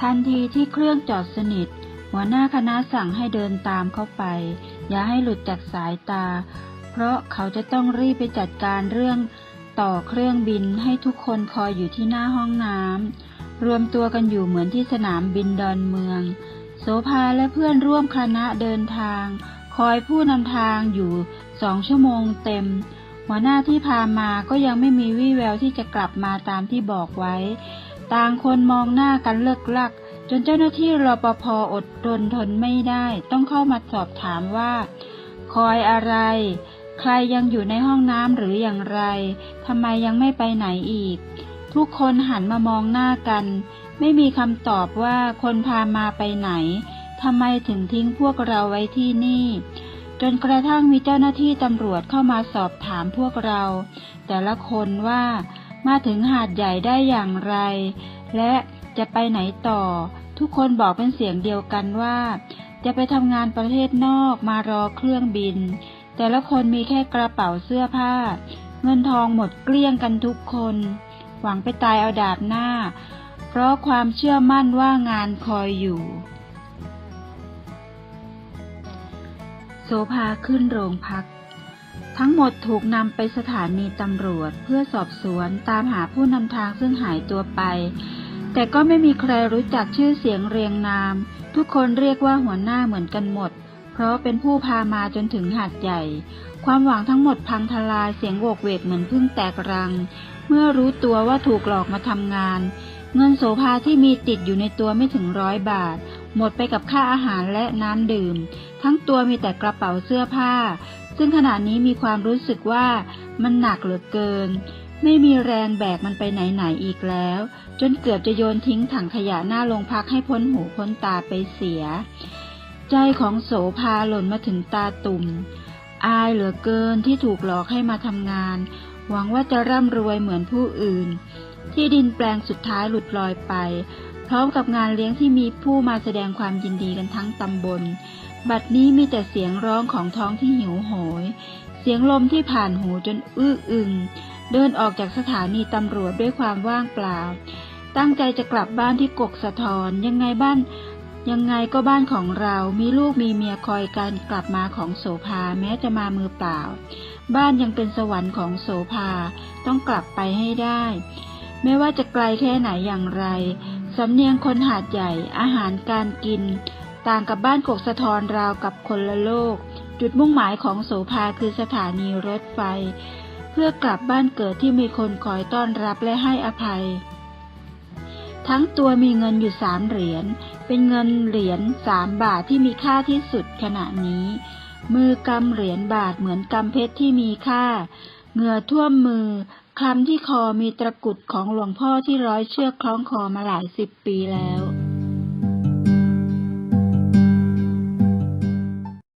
ทันทีที่เครื่องจอดสนิท หัวหน้าคณะสั่งให้เดินตามเข้าไป อย่าให้หลุดจากสายตา เพราะเขาจะต้องรีบไปจัดการเรื่องต่อเครื่องบินให้ทุกคนคอยอยู่ที่หน้าห้องน้ำรวมตัวกันอยู่เหมือนที่สนามบินดอนเมือง โสภาและเพื่อนร่วมคณะเดินทาง คอยผู้นำทางอยู่สองชั่วโมงเต็ม หัวหน้าที่พามาก็ยังไม่มีวี่แววที่จะกลับมาตามที่บอกไว้ ต่างคนมองหน้ากันเลิกลัก จนเจ้าหน้าที่รปภอดทนทนไม่ได้ ต้องเข้ามาสอบถามว่า คอยอะไร ใครยังอยู่ในห้องน้ำหรืออย่างไรทำไมยังไม่ไปไหนอีก ทุกคนหันมามองหน้ากัน ไม่มีคำตอบว่าคนพามาไปไหนทำไมถึงทิ้งพวกเราไว้ที่นี่ จนกระทั่งมีเจ้าหน้าที่ตำรวจเข้ามาสอบถามพวกเรา แต่ละคนว่า มาถึงหาดใหญ่ได้อย่างไร และจะไปไหนต่อ ทุกคนบอกเป็นเสียงเดียวกันว่า จะไปทำงานประเทศนอกมารอเครื่องบิน แต่ละคนมีแค่กระเป๋าเสื้อผ้า เงินทองหมดเกลี้ยงกันทุกคน หวังไปตายเอาดาบหน้า เพราะความเชื่อมั่นว่างานคอยอยู่ โสภาขึ้นโรงพัก ทั้งหมดถูกนำไปสถานีตำรวจเพื่อสอบสวนตามหาผู้นำทางซึ่งหายตัวไป แต่ก็ไม่มีใครรู้จักชื่อเสียงเรียงนาม ทุกคนเรียกว่าหัวหน้าเหมือนกันหมด เพราะเป็นผู้พามาจนถึงหาดใหญ่ ความหวังทั้งหมดพังทลายเสียงโวกเวกเหมือนพึ่งแตกรัง เมื่อรู้ตัวว่าถูกหลอกมาทำงาน เงินโสภาที่มีติดอยู่ในตัวไม่ถึงร้อยบาท หมดไปกับค่าอาหารและน้ำดื่ม ทั้งตัวมีแต่กระเป๋าเสื้อผ้า ซึ่งขณะนี้มีความรู้สึกว่ามันหนักเหลือเกิน ไม่มีแรงแบกมันไปไหนๆอีกแล้ว จนเกือบจะโยนทิ้งถังขยะหน้าโรงพักให้พ้นหูพ้นตาไปเสีย ใจของโสภาหล่นมาถึงตาตุ่ม อายเหลือเกินที่ถูกหลอกให้มาทำงาน หวังว่าจะร่ำรวยเหมือนผู้อื่น ที่ดินแปลงสุดท้ายหลุดลอยไป พร้อมกับงานเลี้ยงที่มีผู้มาแสดงความยินดีกันทั้งตำบล บัดนี้มีแต่เสียงร้องของท้องที่หิวโหย เสียงลมที่ผ่านหูจนอื้ออึง เดินออกจากสถานีตำรวจด้วยความว่างเปล่า ตั้งใจจะกลับบ้านที่กกสะทอนยังไงบ้านยังไงก็บ้านของเรามีลูกมีเมียคอยการกลับมาของโสภาแม้จะมามือเปล่า บ้านยังเป็นสวรรค์ของโสภาต้องกลับไปให้ได้ ไม่ว่าจะไกลแค่ไหนอย่างไร สำเนียงคนหาดใหญ่อาหารการกิน ต่างกับบ้านกกสะทอนราวกับคนละโลก จุดมุ่งหมายของโสภาคือสถานีรถไฟ เพื่อกลับบ้านเกิดที่มีคนคอยต้อนรับและให้อภัย ทั้งตัวมีเงินอยู่สามเหรียญเป็นเงินเหรียญสามบาทที่มีค่าที่สุดขณะนี้ มือกำเหรียญบาทเหมือนกำเพชรที่มีค่า เหงื่อท่วมมือ คลำที่คอมีตะกรุดของหลวงพ่อที่ร้อยเชือกคล้องคอมาหลายสิบปีแล้ว